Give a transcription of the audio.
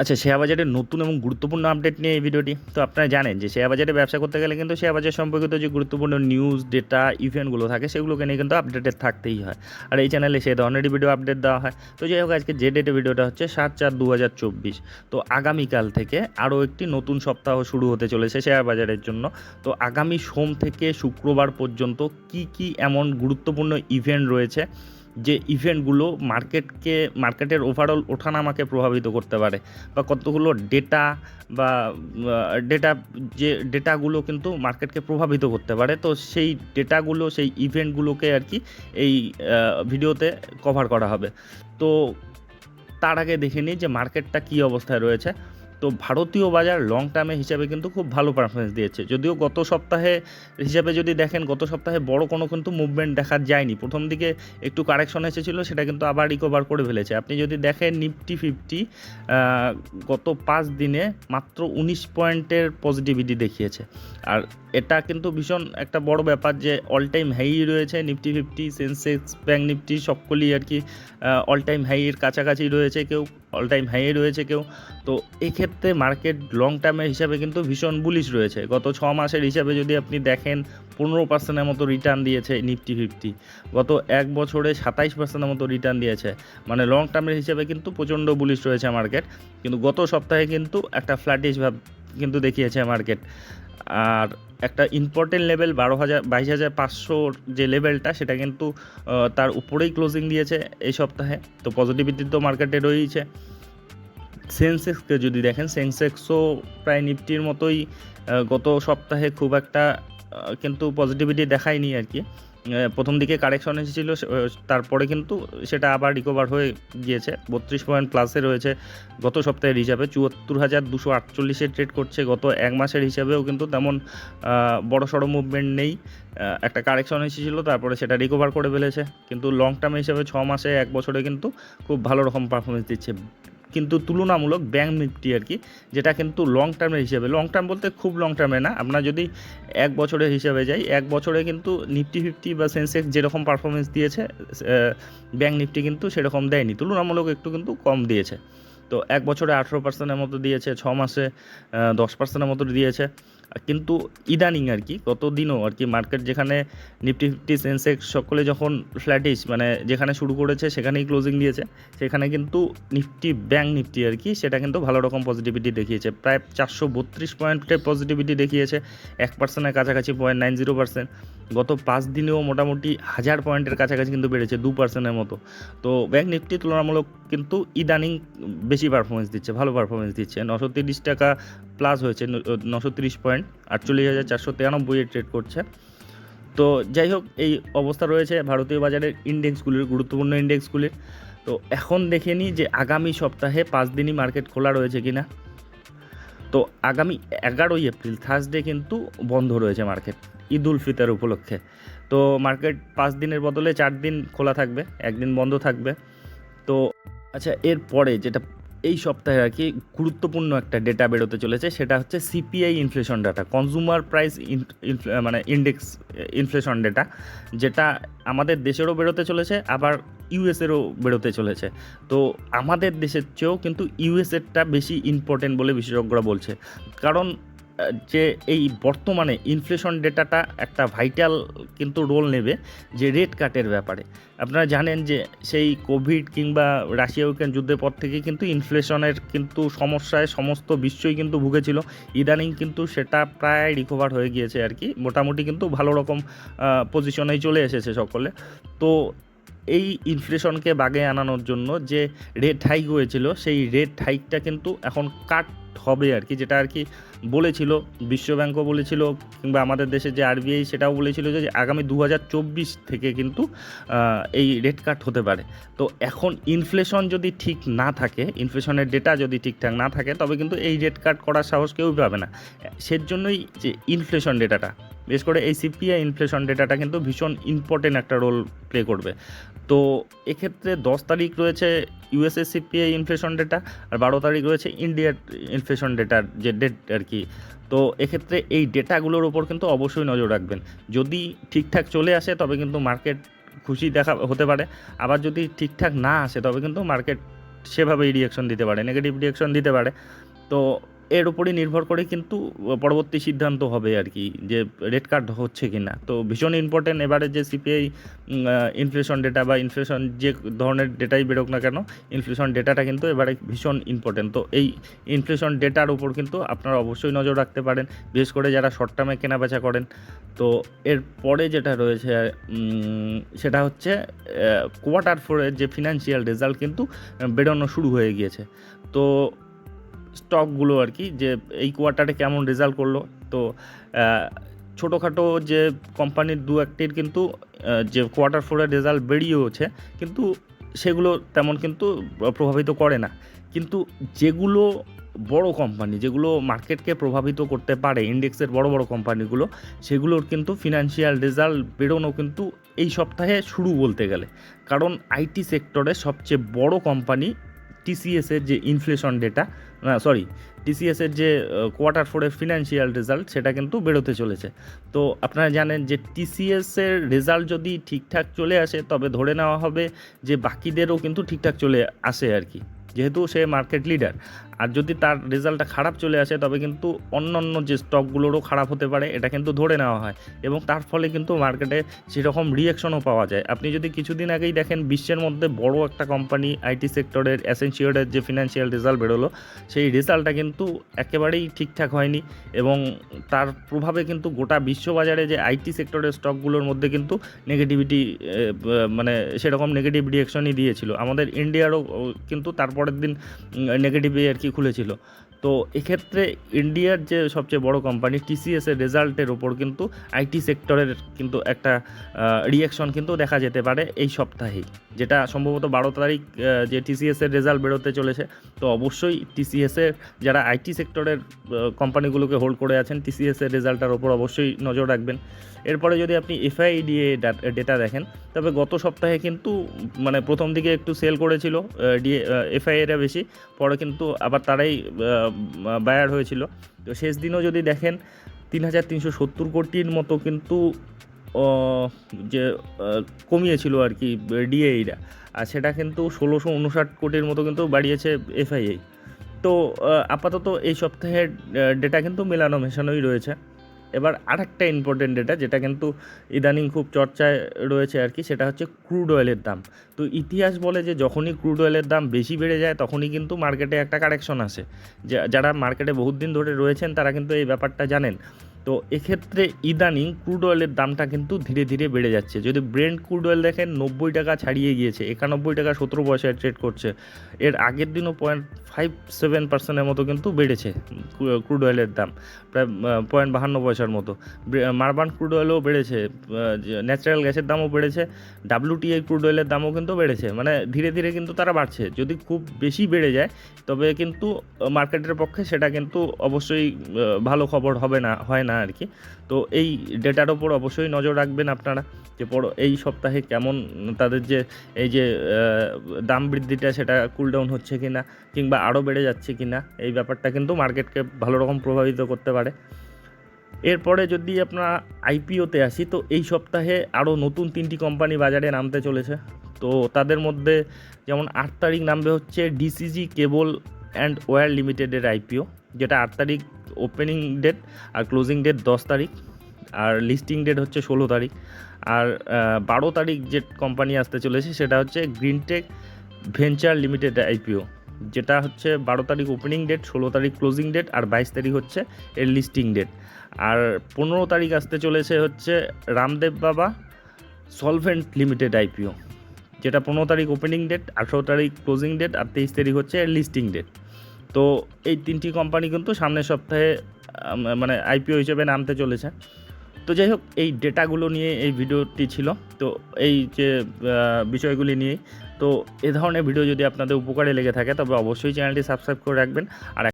আচ্ছা শেয়ার বাজারের নতুন এবং গুরুত্বপূর্ণ আপডেট নিয়ে এই ভিডিওটি। তো আপনারা জানেন যে শেয়ার বাজারে ব্যবসা করতে গেলে কিন্তু শেয়ার বাজার সম্পর্কিত যে গুরুত্বপূর্ণ নিউজ ডেটা ইভেন্টগুলো থাকে, সেগুলোকে নিয়ে কিন্তু আপডেটেড থাকতেই হয়। আর এই চ্যানেলে সেই ধরনেরই ভিডিও আপডেট দেওয়া হয়। তো যাই হোক, আজকে যে ডেটে ভিডিওটা হচ্ছে সাত চার দু হাজার চব্বিশ। তো আগামীকাল থেকে আরও একটি নতুন সপ্তাহ শুরু হতে চলেছে শেয়ার বাজারের জন্য। তো আগামী সোম থেকে শুক্রবার পর্যন্ত কি কি এমন গুরুত্বপূর্ণ ইভেন্ট রয়েছে যে ইভেন্টগুলো মার্কেটকে মার্কেটের ওভারঅল ওঠানামাকে প্রভাবিত করতে পারে বা কতগুলো ডেটা বা ডেটা যে ডেটাগুলো কিন্তু মার্কেটকে প্রভাবিত করতে পারে, তো সেই ডেটাগুলো সেই ইভেন্টগুলোকে আর কি এই ভিডিওতে কভার করা হবে। তো তার আগে দেখে নিই যে মার্কেটটা কী অবস্থায় রয়েছে। তো ভারতীয় বাজার লং টার্মে হিসাবে কিন্তু খুব ভালো পারফরমেন্স দিয়েছে। যদিও গত সপ্তাহে হিসাবে যদি দেখেন, গত সপ্তাহে বড় কোনো কিন্তু মুভমেন্ট দেখা যায়নি। প্রথম দিকে একটু কারেকশন এসেছিল, সেটা কিন্তু আবার রিকভার করে ফেলেছে। আপনি যদি দেখেন নিফটি ফিফটি গত পাঁচ দিনে মাত্র উনিশ পয়েন্টের পজিটিভিটি দেখিয়েছে। আর এটা কিন্তু ভীষণ একটা বড় ব্যাপার যে অল টাইম হাই রয়েছে Nifty fifty Sensex bank Nifty সকলেই আর কি অল টাইম হাইয়ের কাছাকাছি রয়েছে। কেউ অল টাইম হাইয়ে রয়েছে কেউ। তো এক্ষেত্রে মার্কেট লং টার্মের হিসাবে কিন্তু ভীষণ বুলিশ রয়েছে। গত ছ মাসের হিসাবে যদি আপনি দেখেন, পনেরো পার্সেন্টের মতো রিটার্ন দিয়েছে নিফটি ফিফটি গত এক বছরে সাতাইশ পার্সেন্টের মতো রিটার্ন দিয়েছে। মানে লং টার্মের হিসাবে কিন্তু প্রচণ্ড বুলিশ রয়েছে মার্কেট কিন্তু গত সপ্তাহে কিন্তু একটা ফ্ল্যাটিশ ভাব কিন্তু দেখিয়েছে মার্কেট আর একটা ইম্পর্টেন্ট লেভেল বারো হাজার, বাইশ হাজার পাঁচশোর যে লেভেলটা সেটা কিন্তু তার উপরেই ক্লোজিং দিয়েছে এই সপ্তাহে। তো পজিটিভিটি তো মার্কেটে রয়েছে সেন্সেক্সকে যদি দেখেন সেন্সেক্সও প্রায় নিফটির মতোই গত সপ্তাহে খুব একটা কিন্তু পজিটিভিটি দেখায়নি আর কি। প্রথম দিকে কারেকশন এসেছিল তারপরে কিন্তু সেটা আবার রিকভার হয়ে গিয়েছে। বত্রিশ পয়েন্ট প্লাসে রয়েছে। গত সপ্তাহের হিসাবে চুয়াত্তর হাজার দুশো আটচল্লিশে ট্রেড করছে। গত এক মাসের হিসাবেও কিন্তু তেমন বড় সড়ো মুভমেন্ট নেই। একটা কারেকশন এসেছিল, তারপরে সেটা রিকভার করে ফেলেছে। কিন্তু লং টার্ম হিসাবে ছ মাসে এক বছরে কিন্তু খুব ভালো রকম পারফরমেন্স দিচ্ছে। কিন্তু তুলনামূলক ব্যাংক নিফটি আর কি, যেটা কিন্তু লং টার্মের হিসাবে লং টার্ম বলতে খুব লং টার্মে না, আপনার যদি এক বছরের হিসাবে যাই, এক বছরে কিন্তু নিফটি ফিফটি বা সেন্সেক্স যেরকম পারফরমেন্স দিয়েছে ব্যাঙ্ক নিফটি কিন্তু সেরকম দেয়নি, তুলনামূলক একটু কিন্তু কম দিয়েছে। তো এক বছরে আঠেরো পার্সেন্টের মতো দিয়েছে, ছ মাসে দশ পার্সেন্টের মতো দিয়েছে। কিন্তু ইদানিং আর কি কতদিনও আর কি মার্কেট যেখানে নিফটি ফিফটি সেন্সেক্স সকলে যখন ফ্ল্যাটিস মানে যেখানে শুরু করেছে সেখানেই ক্লোজিং দিয়েছে, সেখানে কিন্তু নিফটি ব্যাঙ্ক নিফটি আর কি, সেটা কিন্তু ভালো রকম পজিটিভিটি দেখিয়েছে। প্রায় চারশো বত্রিশ পয়েন্টের পজিটিভিটি দেখিয়েছে, এক পার্সেন্টের কাছাকাছি পয়েন্ট নাইন জিরো পার্সেন্ট গত পাঁচ দিনেও মোটামুটি হাজার পয়েন্টের কাছাকাছি কিন্তু বেড়েছে, দু পার্সেন্টের মতো। তো ব্যাঙ্ক নিফটি তুলনামূলক কিন্তু ইদানিং বেশি পারফরমেন্স দিচ্ছে, ভালো পারফরমেন্স দিচ্ছে। নশো তিরিশ টাকা প্লাস হয়েছে নশো তিরিশ পয়েন্ট, আটচল্লিশ হাজার চারশো তিরানব্বইয়ে ট্রেড করছে। তো যাই হোক, এই অবস্থা রয়েছে ভারতীয় বাজারের ইন্ডেক্সগুলির গুরুত্বপূর্ণ ইন্ডেক্সগুলির তো এখন দেখে নিই যে আগামী সপ্তাহে পাঁচ দিনই মার্কেট খোলা রয়েছে কিনা। তো আগামী এগারোই এপ্রিল থার্সডে কিন্তু বন্ধ রয়েছে মার্কেট ঈদ উল ফিতর উপলক্ষে। তো মার্কেট পাঁচ দিনের বদলে চার দিন খোলা থাকবে, একদিন বন্ধ থাকবে। তো আচ্ছা এরপরে যেটা এই সপ্তাহে আর কি গুরুত্বপূর্ণ একটা ডেটা বেরোতে চলেছে, সেটা হচ্ছে CPI inflation data consumer price মানে ইন্ডেক্স ইনফ্লেশন ডেটা যেটা আমাদের দেশেরও বেরোতে চলেছে, আবার ইউএসেরও বেরোতে চলেছে। তো আমাদের দেশের চেয়েও কিন্তু ইউএসএরটা বেশি ইম্পর্টেন্ট বলে বিশেষজ্ঞরা বলছে। কারণ যে এই বর্তমানে ইনফ্লেশন ডেটাটা একটা ভাইটাল কিন্তু রোল নেবে যে রেট কাটের ব্যাপারে। আপনারা জানেন যে সেই কোভিড কিংবা রাশিয়া ইউক্রেন যুদ্ধের পর থেকে কিন্তু ইনফ্লেশনের কিন্তু সমস্যায় সমস্ত বিশ্বই কিন্তু ভুগেছিল। ইদানিং কিন্তু সেটা প্রায় রিকভার হয়ে গিয়েছে আর কি। মোটামুটি কিন্তু ভালো রকম পজিশনেই চলে এসেছে সকলে। তো এই ইনফ্লেশনকে বাগে আনানোর জন্য যে রেট হাইক হয়েছিল, সেই রেট হাইকটা কিন্তু এখন কাট হবে আর কি, যেটা আর কি বলেছিল, বিশ্বব্যাংকও বলেছিল, কিংবা আমাদের দেশে যে আরবিআই সেটাও বলেছিল যে আগামী দু হাজার চব্বিশ থেকে কিন্তু এই রেট কাট হতে পারে। তো এখন ইনফ্লেশন যদি ঠিক না থাকে ইনফ্লেশনের ডেটা যদি ঠিকঠাক না থাকে, তবে কিন্তু এই রেট কাট করার সাহস কেউই পাবে না। সেজন্যই যে ইনফ্লেশন ডেটাটা বিশেষ করে এই সিপিআই ইনফ্লেশন ডেটাটা কিন্তু ভীষণ ইম্পর্টেন্ট একটা রোল প্লে করবে। তো এক্ষেত্রে দশ তারিখ রয়েছে ইউএসএ সিপিআই ইনফ্লেশন ডেটা আর বারো তারিখ রয়েছে ইন্ডিয়ার ইনফ্লেশন ডেটার যে ডেট আর কি। তো এক্ষেত্রে এই ডেটাগুলোর ওপর কিন্তু অবশ্যই নজর রাখবেন। যদি ঠিকঠাক চলে আসে তবে কিন্তু মার্কেট খুশি দেখা হতে পারে। আবার যদি ঠিকঠাক না আসে তবে কিন্তু মার্কেট সেভাবেই রিয়াকশন দিতে পারে নেগেটিভ রিয়াকশন দিতে পারে। তো এর উপরই নির্ভর করে কিন্তু পরবর্তী সিদ্ধান্ত হবে আর কি, যে রেড কার্ড হচ্ছে কি না তো ভীষণ ইম্পর্টেন্ট এবারে যে সিপিআই ইনফ্লেশন ডেটা বা ইনফ্লেশন যে ধরনের ডেটাই বেরোক না কেন ইনফ্লেশন ডেটাটা কিন্তু এবারে ভীষণ ইম্পর্টেন্ট তো এই ইনফ্লেশন ডেটার উপর কিন্তু আপনারা অবশ্যই নজর রাখতে পারেন, বিশেষ করে যারা শর্ট টার্মে কেনাবেচা করেন। তো এর পরে যেটা রয়েছে সেটা হচ্ছে কোয়ার্টার ফোরের যে ফিনান্সিয়াল রেজাল্ট কিন্তু বেরোনো শুরু হয়ে গিয়েছে। তো স্টকগুলো আর কি, যে এই কোয়ার্টারে কেমন রেজাল্ট করল। তো ছোটোখাটো যে কোম্পানির দু একটির কিন্তু যে কোয়ার্টার ফোরের রেজাল্ট বেরিয়েওছে কিন্তু সেগুলো তেমন কিন্তু প্রভাবিত করে না। কিন্তু যেগুলো বড় কোম্পানি, যেগুলো মার্কেটকে প্রভাবিত করতে পারে ইন্ডেক্সের বড় বড় কোম্পানিগুলো, সেগুলোর কিন্তু ফিনান্সিয়াল রেজাল্ট বেরোনো কিন্তু এই সপ্তাহে শুরু বলতে গেলে। কারণ আইটি সেক্টরে সবচেয়ে বড় কোম্পানি টিসিএসের যে ইনফ্লেশন ডেটা সরি টিসিএসের যে কোয়ার্টার ফোরের ফিনান্সিয়াল রেজাল্ট সেটা কিন্তু বেরোতে চলেছে। তো আপনারা জানেন যে টিসিএসের রেজাল্ট যদি ঠিকঠাক চলে আসে, তবে ধরে নেওয়া হবে যে বাকিদেরও কিন্তু ঠিকঠাক চলে আসে আর কি। যেহেতু সে মার্কেট লিডার আর যদি তার রেজাল্টটা খারাপ চলে আসে, তবে কিন্তু অন্য অন্য যে স্টকগুলোরও খারাপ হতে পারে, এটা কিন্তু ধরে নেওয়া হয়। এবং তার ফলে কিন্তু মার্কেটে সেরকম রিয়াকশনও পাওয়া যায়। আপনি যদি কিছুদিন আগেই দেখেন, বিশ্বের মধ্যে বড় একটা কোম্পানি আইটি সেক্টরের অ্যাসেন্সিওরের যে ফিনান্সিয়াল রেজাল্ট বেরোলো, সেই রেজাল্টটা কিন্তু একেবারেই ঠিকঠাক হয়নি এবং তার প্রভাবে কিন্তু গোটা বিশ্ববাজারে যে আইটি সেক্টরের স্টকগুলোর মধ্যে কিন্তু নেগেটিভিটি মানে সেরকম নেগেটিভ রিয়াকশনই দিয়েছিল। আমাদের ইন্ডিয়ারও কিন্তু তারপরের দিন নেগেটিভই আর কি খুলেছিল। তো এক্ষেত্রে ইন্ডিয়ার যে সবচেয়ে বড় কোম্পানি টিসিএসের রেজাল্টের ওপর কিন্তু আইটি সেক্টরের কিন্তু একটা রিয়াকশন কিন্তু দেখা যেতে পারে এই সপ্তাহেই। যেটা সম্ভবত বারো তারিখ যে টিসিএসের রেজাল্ট বেরোতে চলেছে, তো অবশ্যই টিসিএসের যারা আইটি সেক্টরের কোম্পানিগুলোকে হোল্ড করে আছেন টিসিএসের রেজাল্টটার ওপর অবশ্যই নজর রাখবেন। এরপরে যদি আপনি এফআইডিএ ডেটা দেখেন, তবে গত সপ্তাহে কিন্তু মানে প্রথম দিকে একটু সেল করেছিল ডিএ এফআইএরা বেশি, পরে কিন্তু আবার তারাই বায়ার হয়েছিল। তো শেষ দিনও যদি দেখেন, তিন হাজার তিনশো সত্তর কোটির মতো কিন্তু যে কমিয়েছিল আর কি ডিএইরা আর সেটা কিন্তু ষোলোশো উনষাট কোটির মতো কিন্তু বাড়িয়েছে এফআইআই তো আপাতত এই সপ্তাহের ডেটা কিন্তু মেলানো, মেশানোই রয়েছে। এবার আরেকটা ইম্পর্টেন্ট ডেটা যেটা কিন্তু ইদানিং খুব চর্চায় রয়েছে আর কি, সেটা হচ্ছে ক্রুড অয়েলের দাম। তো ইতিহাস বলে যে যখনই ক্রুড অয়েলের দাম বেশি বেড়ে যায়, তখনই কিন্তু মার্কেটে একটা কারেকশন আসে। যারা মার্কেটে বহুত দিন ধরে রয়েছেন, তারা কিন্তু এই ব্যাপারটা জানেন। তো এক্ষেত্রে ইদানিং ক্রুড অয়েলের দামটা কিন্তু ধীরে ধীরে বেড়ে যাচ্ছে। যদি ব্রেন্ড ক্রুড অয়েল দেখেন, নব্বই টাকা ছাড়িয়ে গিয়েছে, একানব্বই টাকা সতেরো পয়সায় ট্রেড করছে। এর আগের দিনও পয়েন্ট ফাইভ সেভেন পার্সেন্টের মতো কিন্তু বেড়েছে ক্রুড অয়েলের দাম, প্রায় পয়েন্ট বাহান্ন পয়সার মতো। মারবান ক্রুড অয়েলও বেড়েছে ন্যাচারাল গ্যাসের দামও বেড়েছে ডাব্লিউটিআই ক্রুড অয়েলের দামও কিন্তু বেড়েছে। মানে ধীরে ধীরে কিন্তু তারা বাড়ছে। যদি খুব বেশি বেড়ে যায়, তবে কিন্তু মার্কেটের পক্ষে সেটা কিন্তু অবশ্যই ভালো খবর হবে না, হয় না। আর কি তো এই ডেটার ওপর অবশ্যই নজর রাখবেন আপনারা যে পর এই সপ্তাহে কেমন তাদের যে, এই যে দাম বৃদ্ধিটা সেটা কুল ডাউন হচ্ছে কি না কিংবা আরও বেড়ে যাচ্ছে কি না এই ব্যাপারটা কিন্তু মার্কেটকে ভালো রকম প্রভাবিত করতে পারে। এরপরে যদি আপনার আইপিওতে আসি, তো এই সপ্তাহে আরও নতুন তিনটি কোম্পানি বাজারে নামতে চলেছে। তো তাদের মধ্যে যেমন আট তারিখ নামবে হচ্ছে ডিসিজি কেবল অ্যান্ড ওয়্যার লিমিটেডের আইপিও যেটা আট তারিখ ওপেনিং ডেট আর ক্লোজিং ডেট দশ তারিখ আর লিস্টিং ডেট হচ্ছে ষোলো তারিখ। আর বারো তারিখ যে কোম্পানি আসতে চলেছে সেটা হচ্ছে গ্রিনটেক ভেঞ্চার লিমিটেড আইপিও যেটা হচ্ছে বারো তারিখ ওপেনিং ডেট ষোলো তারিখ ক্লোজিং ডেট আর বাইশ তারিখ হচ্ছে এর লিস্টিং ডেট আর পনেরো তারিখ আসতে চলেছে হচ্ছে রামদেব বাবা সলভেন্ট লিমিটেড আইপিও যেটা পনেরো তারিখ ওপেনিং ডেট আঠেরো তারিখ ক্লোজিং ডেট আর তেইশ তারিখ হচ্ছে এর লিস্টিং ডেট তো এই তিনটি কোম্পানি কিন্তু সামনের সপ্তাহে মানে আইপিও হিসেবে নামতে চলেছে। তো যাই হোক, এই ডেটাগুলো নিয়ে এই ভিডিওটি ছিল। তো এই যে বিষয়গুলি নিয়ে, তো এ ধরনের ভিডিও যদি আপনাদের উপকারে লেগে থাকে, তবে অবশ্যই চ্যানেলটি সাবস্ক্রাইব করে রাখবেন। আর